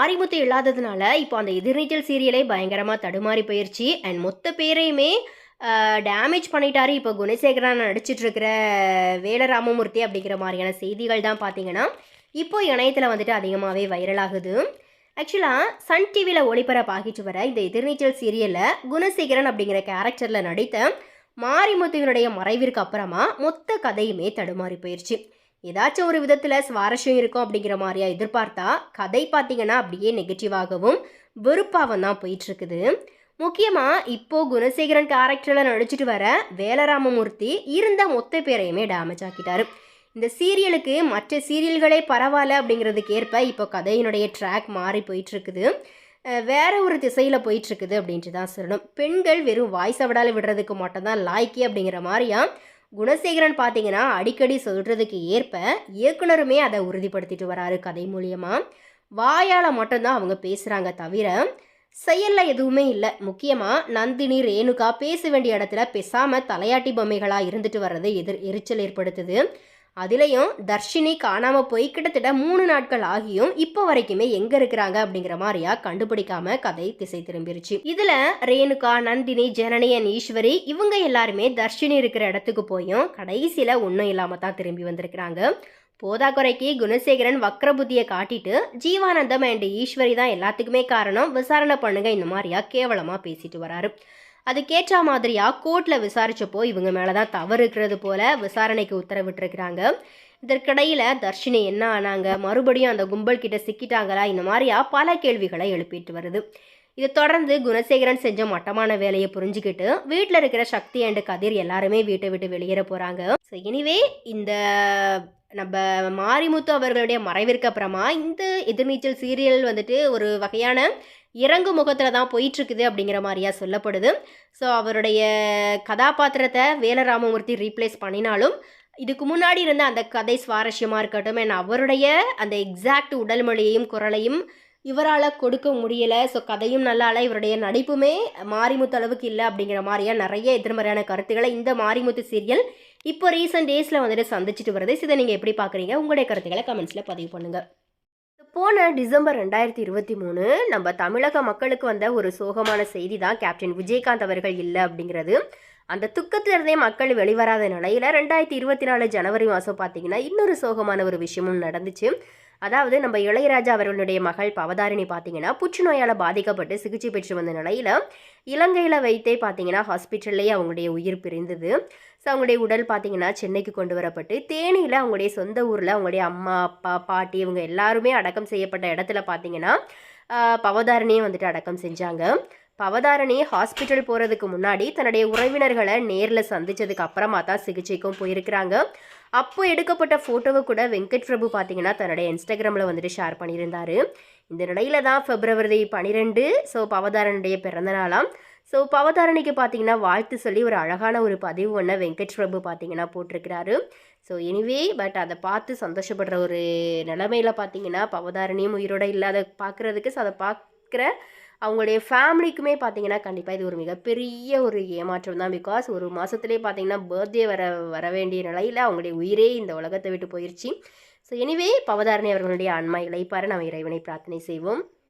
மாரிமுத்து இல்லாததுனால இப்போ அந்த எதிர்நீச்சல் சீரியலே பயங்கரமாக தடுமாறி போயிடுச்சு அண்ட் மொத்த பேரையுமே டேமேஜ் பண்ணிட்டாரு இப்போ குணசேகரன் நடிச்சிட்ருக்கிற வேலராமமூர்த்தி அப்படிங்கிற மாதிரியான செய்திகள் தான் பார்த்தீங்கன்னா இப்போ இணையத்தில் வந்துட்டு அதிகமாகவே வைரலாகுது ஆக்சுவலாக சன் டிவியில் ஒளிபரப்பாகிட்டு வர இந்த எதிர்நீச்சல் சீரியலில் குணசேகரன் அப்படிங்கிற கேரக்டரில் நடித்த மாரிமுத்துவினுடைய மறைவிற்கு அப்புறமா மொத்த கதையுமே தடுமாறி போயிடுச்சு ஏதாச்சும் ஒரு விதத்தில் சுவாரஸ்யம் இருக்கும் அப்படிங்கிற மாதிரியா எதிர்பார்த்தா கதை பார்த்தீங்கன்னா அப்படியே நெகட்டிவாகவும் வெறுப்பாகவும் தான் போயிட்டுருக்குது. முக்கியமாக இப்போது குணசேகரன் கேரக்டரில் நடிச்சிட்டு வர வேலராமமூர்த்தி இருந்த மொத்த பேரையுமே டேமேஜ் ஆக்கிட்டாரு. இந்த சீரியலுக்கு மற்ற சீரியல்களே பரவாயில்ல அப்படிங்கிறதுக்கு ஏற்ப இப்போ கதையினுடைய ட்ராக் மாறி போயிட்டுருக்குது. வேற ஒரு திசையில் போயிட்டுருக்குது அப்படின்ட்டு தான் சொல்லணும். பெண்கள் வெறும் வாய்ஸ் விடால விடுறதுக்கு மட்டும்தான் லாய்க்கி அப்படிங்கிற மாதிரியா குணசேகரன் பார்த்தீங்கன்னா அடிக்கடி சொல்கிறதுக்கு ஏற்ப இயக்குனருமே அதை உறுதிப்படுத்திட்டு வராரு கதை மூலியமாக வாயால் மட்டும்தான் அவங்க பேசுகிறாங்க தவிர செயலில் எதுவுமே இல்லை. முக்கியமாக நந்தினி ரேணுகா பேச வேண்டிய இடத்துல பேசாமல் தலையாட்டி பொம்மைகளாக இருந்துட்டு வர்றது எதிர் எரிச்சல் ஏற்படுத்துது. அதுலேயும் தர்ஷினி காணாமல் போய் கிட்டத்தட்ட மூணு நாட்கள் ஆகியும் இப்போ வரைக்குமே எங்கே இருக்கிறாங்க அப்படிங்கிற மாதிரியா கண்டுபிடிக்காம கதை திசை திரும்பிருச்சு. இதில் ரேணுகா நந்தினி ஜனனி அண்ட் ஈஸ்வரி இவங்க எல்லாருமே தர்ஷினி இருக்கிற இடத்துக்கு போயும் கடைசியில் ஒன்றும் இல்லாமல் தான் திரும்பி வந்திருக்கிறாங்க. போதாக்குறைக்கு குணசேகரன் வக்ரபுத்தியை காட்டிட்டு ஜீவானந்தம் அண்ட் ஈஸ்வரி தான் எல்லாத்துக்குமே காரணம். விசாரணை பண்ணுங்க இந்த மாதிரியா கேவலமாக பேசிட்டு வராரு. அதுக்கேற்ற மாதிரியாக கோர்ட்டில் விசாரித்தப்போ இவங்க மேலே தான் தவறு இருக்கிறது போல விசாரணைக்கு உத்தரவிட்டிருக்கிறாங்க. இதற்கிடையில் தர்ஷினி என்ன ஆனாங்க? மறுபடியும் அந்த கும்பல் கிட்ட சிக்கிட்டாங்களா? இந்த மாதிரியா பல கேள்விகளை எழுப்பிட்டு வருது. இதை தொடர்ந்து குணசேகரன் செஞ்ச மட்டமான வேலையை புரிஞ்சுக்கிட்டு வீட்டில் இருக்கிற சக்தி அண்டு கதிர் எல்லாருமே வீட்டை விட்டு வெளியேற போகிறாங்க ஸோ எனிவே இந்த நம்ம மாரிமுத்து அவர்களுடைய மறைவிற்கு அப்புறமா இந்த எதிர்நீச்சல் சீரியல் வந்துட்டு ஒரு வகையான இறங்கு முகத்தில் தான் போயிட்டுருக்குது அப்படிங்கிற மாதிரியா சொல்லப்படுது. ஸோ அவருடைய கதாபாத்திரத்தை வேலராமமூர்த்தி ரீப்ளேஸ் பண்ணினாலும் இதுக்கு முன்னாடி இருந்த அந்த கதை சுவாரஸ்யமாக இருக்கட்டும் அண்ட் அவருடைய அந்த எக்ஸாக்ட் உடல் மொழியையும் குரலையும் இவரால் கொடுக்க முடியலை. ஸோ கதையும் நல்லால இவருடைய நடிப்புமே மாரிமுத்து அளவுக்கு இல்லை அப்படிங்கிற மாதிரியா நிறைய எதிர்மறையான கருத்துக்களை இந்த மாரிமுத்து சீரியல் இப்போ ரீசெண்ட் டேஸில் வந்துட்டு சந்திச்சுட்டு வருது. இதை நீங்கள் எப்படி பார்க்குறீங்க உங்களுடைய கருத்துக்களை கமெண்ட்ஸில் பதிவு பண்ணுங்கள் போன டிசம்பர் ரெண்டாயிரத்தி இருபத்தி மூணு நம்ம தமிழக மக்களுக்கு வந்த ஒரு சோகமான செய்தி தான் கேப்டன் விஜயகாந்த் அவர்கள் இல்லை அப்படிங்கிறது. அந்த துக்கத்திலிருந்தே மக்கள் வெளிவராத நிலையில் ரெண்டாயிரத்தி இருபத்தி நாலு ஜனவரி மாதம் பார்த்தீங்கன்னா இன்னொரு சோகமான ஒரு விஷயமும் நடந்துச்சு. அதாவது நம்ம இளையராஜா அவர்களுடைய மகள் பவதாரிணி பார்த்தீங்கன்னா புற்றுநோயால் பாதிக்கப்பட்டு சிகிச்சை பெற்று வந்த நிலையில் இலங்கையில் வைத்தே பார்த்தீங்கன்னா ஹாஸ்பிட்டல்லையே அவங்களுடைய உயிர் பிரிந்தது. ஸோ அவங்களுடைய உடல் பார்த்தீங்கன்னா சென்னைக்கு கொண்டு வரப்பட்டு தேனியில் அவங்களுடைய சொந்த ஊரில் அவங்களுடைய அம்மா அப்பா பாட்டி இவங்க எல்லாருமே அடக்கம் செய்யப்பட்ட இடத்துல பார்த்தீங்கன்னா ஆஹ், பவதாரணியை வந்துட்டு அடக்கம் செஞ்சாங்க. பவதாரணி ஹாஸ்பிட்டல் போகிறதுக்கு முன்னாடி தன்னுடைய உறவினர்களை நேரில் சந்தித்ததுக்கு அப்புறமா தான் சிகிச்சைக்கும் போயிருக்கிறாங்க. அப்போ எடுக்கப்பட்ட ஃபோட்டோவை கூட வெங்கட் பிரபு பார்த்தீங்கன்னா தன்னுடைய இன்ஸ்டாகிராமில் வந்துட்டு ஷேர் பண்ணியிருந்தார். இந்த நிலையில தான் பிப்ரவரி பன்னிரெண்டு ஸோ பவதாரனுடைய பிறந்த நாளாம். ஸோ பவதாரணிக்கு பார்த்தீங்கன்னா வாழ்த்து சொல்லி ஒரு அழகான ஒரு பதிவு ஒன்று வெங்கட் பிரபு பார்த்தீங்கன்னா போட்டிருக்கிறாரு. ஸோ எனிவே பட் அதை பார்த்து சந்தோஷப்படுற ஒரு நிலமையில பார்த்தீங்கன்னா பவதாரணியும் உயிரோட இல்லாத பார்க்குறதுக்கு ஸோ அதை பார்க்குற அவங்களுடைய ஃபேமிலிக்குமே பார்த்தீங்கன்னா கண்டிப்பாக இது ஒரு மிகப்பெரிய ஒரு ஏமாற்றம் தான். பிகாஸ் ஒரு மாதத்துலேயே பார்த்தீங்கன்னா பர்த்டே வர வர வேண்டிய நிலையில் அவங்களுடைய உயிரே இந்த உலகத்தை விட்டு போயிடுச்சு ஸோ எனிவே பவதாரணி அவர்களுடைய ஆன்மா இழைப்பார நாம் இறைவனை பிரார்த்தனை செய்வோம்.